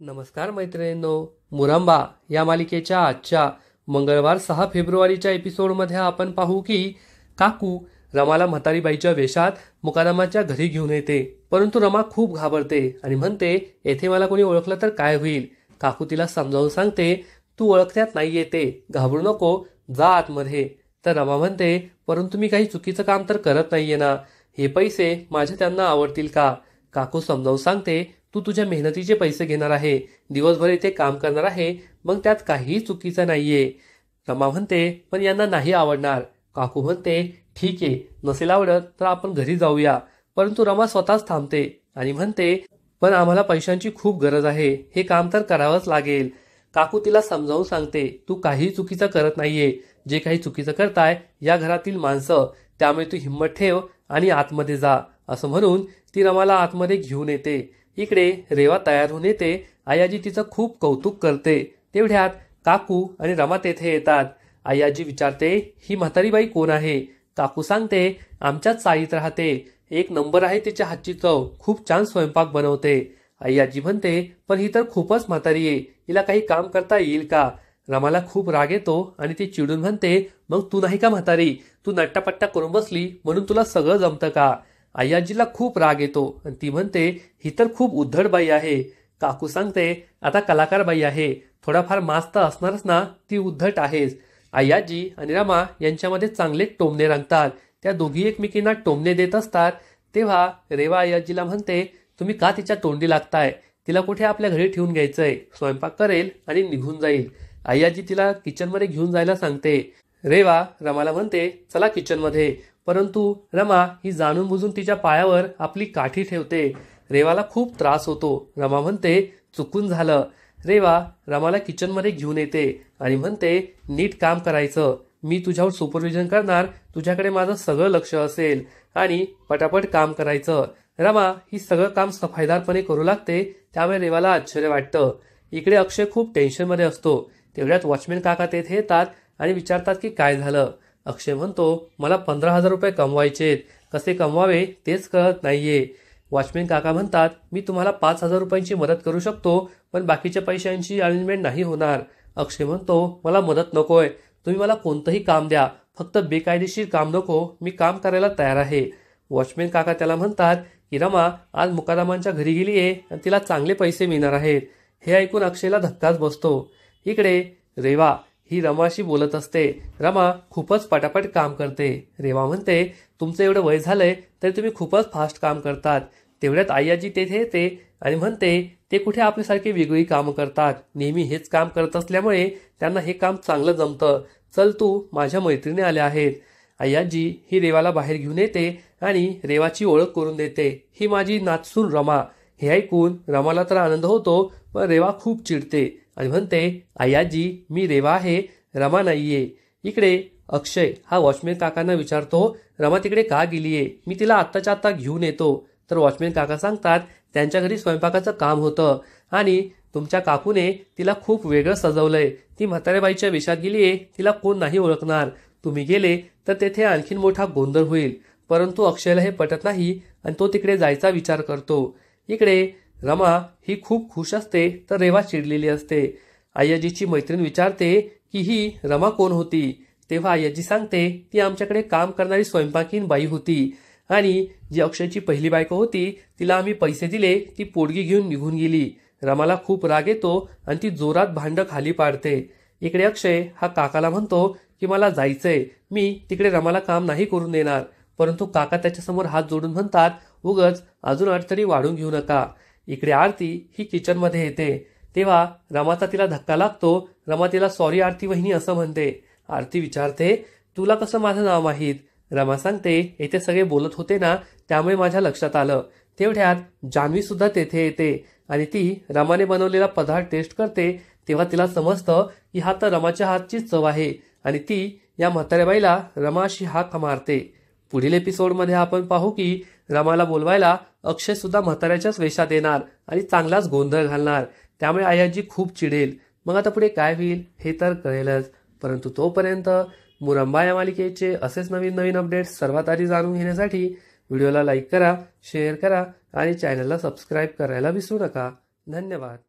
नमस्कार मैत्रिणींनो मुरंबा या मालिकेच्या आजच्या मंगळवार सहा फेब्रुवारीच्या एपिसोडमध्ये आपण पाहू की काकू रमाला म्हातारीबाईच्या वेशात मुकादमाच्या घरी घेऊन येते. परंतु रमा खूप घाबरते आणि म्हणते येथे मला कोणी ओळखलं तर काय होईल काकू तिला समजावून सांगते तू ओळखण्यात नाही येते. घाबरू नको. जा आतमध्ये. तर रमा म्हणते परंतु मी काही चुकीचं काम तर करत नाहीये ना. हे पैसे माझे त्यांना आवडतील का काकू समजावून सांगते तू तुझ्या मेहनतीचे पैसे घेणार आहे दिवसभर इथे काम करणार आहे मग त्यात काहीही चुकीचं नाहीये. रमा म्हणते पण यांना नाही आवडणार. काकू म्हणते ठीक आहे नसेल आवडत तर आपण घरी जाऊया. परंतु रमा स्वतःच थांबते आणि म्हणते पण आम्हाला पैशांची खूप गरज आहे हे काम तर करावंच लागेल. काकू तिला समजावून सांगते तू काही चुकीचं करत नाहीये. जे काही चुकीचं करताय या घरातील माणसं त्यामुळे तू हिंमत ठेव आणि आतमध्ये जा. असं म्हणून ती रमाला आतमध्ये घेऊन येते. इकडे रेवा तयार होऊन येते. आयाजी तिचं खूप कौतुक करते. तेवढ्यात काकू आणि रमा तेथे येतात. आयाजी विचारते ही म्हातारीबाई कोण आहे? काकू सांगते आमच्याच चाळीत राहते. एक नंबर आहे तिच्या हातची चव. खूप छान स्वयंपाक बनवते. आयाजी म्हणते पण ही तर खूपच म्हातारी आहे. हिला काही काम करता येईल का? रमाला खूप राग येतो आणि ती चिडून म्हणते मग तू नाही का म्हातारी? तू नट्टापट्टा करून बसली म्हणून तुला सगळं जमतं का? अय्याजीला खूप राग येतो. आणि ती म्हणते ही तर खूप उद्धड बाई आहे. काकू सांगते आता कलाकार बाई आहे. थोडाफार मास तर असणारच ना ती उद्धट आहेच अय्याजी आणि रमा यांच्यामध्ये चांगले टोमणे रंगतात. त्या दोघी एकमेकींना टोमणे देत असतात. तेव्हा रेवा अय्याजीला म्हणते तुम्ही का तिच्या तोंडी लागताय? तिला कुठे आपल्या घरी ठेवून घ्यायचंय? स्वयंपाक करेल आणि निघून जाईल. अय्याजी तिला किचनमध्ये घेऊन जायला सांगते. रेवा रमाला म्हणते चला किचनमध्ये परंतु रमा ही जाणून बुजून तिच्या पायावर आपली काठी ठेवते. रेवाला खूप त्रास होतो. रमा म्हणते चुकून झालं. रेवा रमाला किचनमध्ये घेऊन येते आणि म्हणते नीट काम करायचं. मी तुझ्यावर सुपरविजन करणार. तुझ्याकडे माझं सगळं लक्ष असेल. आणि पटापट काम करायचं. रमा ही सगळं काम सफाईदारपणे करू लागते. त्यामुळे रेवाला आश्चर्य वाटतं. इकडे अक्षय खूप टेन्शनमध्ये असतो. तेवढ्यात वॉचमॅन काका तेथे येतात आणि विचारतात की काय झालं. अक्षय म्हणतो मला पंधरा हजार रुपये कमवायचे कसे कमवावे तेच कळत नाहीये. वॉचमॅन काका म्हणतात मी तुम्हाला पाच हजार रुपयांची मदत करू शकतो पण बाकीच्या पैशांची अरेंजमेंट नाही होणार. अक्षय म्हणतो मला मदत नकोय. तुम्ही मला कोणतंही काम द्या. फक्त बेकायदेशीर काम नको. मी काम करायला तयार आहे. वॉचमॅन काका त्याला म्हणतात की रमा आज मुकादमांच्या घरी गेली आहे आणि तिला चांगले पैसे मिळणार आहेत. हे ऐकून अक्षयला धक्काच बसतो. इकडे रेवा ही रमाशी बोलत असते. रमा खूपच पटापट काम करते. रेवा म्हणते तुमचं एवढं वय झालंय तरी तुम्ही खूपच फास्ट काम करतात. तेवढ्यात आयाजी तेथे येते आणि म्हणते ते कुठे आपल्यासारखे वेगळी कामं करतात. नेहमी हेच काम करत असल्यामुळे त्यांना हे काम चांगलं जमतं. चल तू माझ्या मैत्रिणी आल्या आहेत. आयाजी ही रेवाला बाहेर घेऊन येते आणि रेवाची ओळख करून देते. ही माझी नाचसून रमा. हे ऐकून रमाला तर आनंद होतो पण रेवा खूप चिडते. आणि म्हणते आयाजी मी रेवा आहे रमा नाहीये. इकडे अक्षय हा वॉचमॅन काकांना विचारतो रमा तिकडे का गेलीये? मी तिला आत्ताच्या आत्ता घेऊन येतो. तर वॉचमॅन काका सांगतात त्यांच्या घरी स्वयंपाकाचं काम होतं आणि तुमच्या काकूने तिला खूप वेगळं सजवलंय. ती म्हाताऱ्याबाईच्या विषात गेलीये तिला कोण नाही ओळखणार. तुम्ही गेले तर तेथे आणखीन मोठा गोंधळ होईल. परंतु अक्षयला हे पटत नाही आणि तो तिकडे जायचा विचार करतो. इकडे रमा ही खूप खुश असते तर रेवा चिडलेली असते. आय्याजीची मैत्रीण विचारते की ही रमा कोण होती? तेव्हा आय्याजी सांगते ती आमच्याकडे काम करणारी स्वयंपाकीन बाई होती आणि जी अक्षयची पहिली बायको होती तिला आम्ही पैसे दिले ती पोडगी घेऊन निघून गेली. रमाला खूप राग येतो आणि ती जोरात भांड खाली पाडते. इकडे अक्षय हा काकाला म्हणतो की मला जायचंय. मी तिकडे रमाला काम नाही करून देणार. परंतु काका त्याच्यासमोर हात जोडून म्हणतात उगच अजून अडचणी वाढून घेऊ नका. इकडे आरती ही किचनमध्ये येते. तेव्हा रमाचा तिला धक्का लागतो. रमा तिला सॉरी आरती वहिनी असं म्हणते. आरती विचारते तुला कसं माझं नाव माहीत? रमा सांगते येथे सगळे बोलत होते ना त्यामुळे माझ्या लक्षात आलं. तेवढ्यात जान्हवी सुद्धा तेथे येते आणि ती रमाने बनवलेला पदार्थ टेस्ट करते. तेव्हा तिला समजतं की हा तर रमाच्या हातचीच चव आहे आणि ती या म्हाताऱ्याबाईला रमाशी हाक मारते. पुढील एपिसोडमध्ये आपण पाहू की रमाला बोलवायला अक्षय सुद्धा म्हाताऱ्याच्याच वेशात येणार आणि चांगलाच गोंधळ घालणार. त्यामुळे आयाजी खूप चिडेल. मग आता पुढे काय होईल हे तर कळेलच. परंतु तोपर्यंत मुरंबा या मालिकेचे असेच नवीन नवीन अपडेट्स सर्वात आधी जाणून घेण्यासाठी व्हिडिओला लाईक करा शेअर करा आणि चॅनलला सबस्क्राईब करायला विसरू नका. धन्यवाद.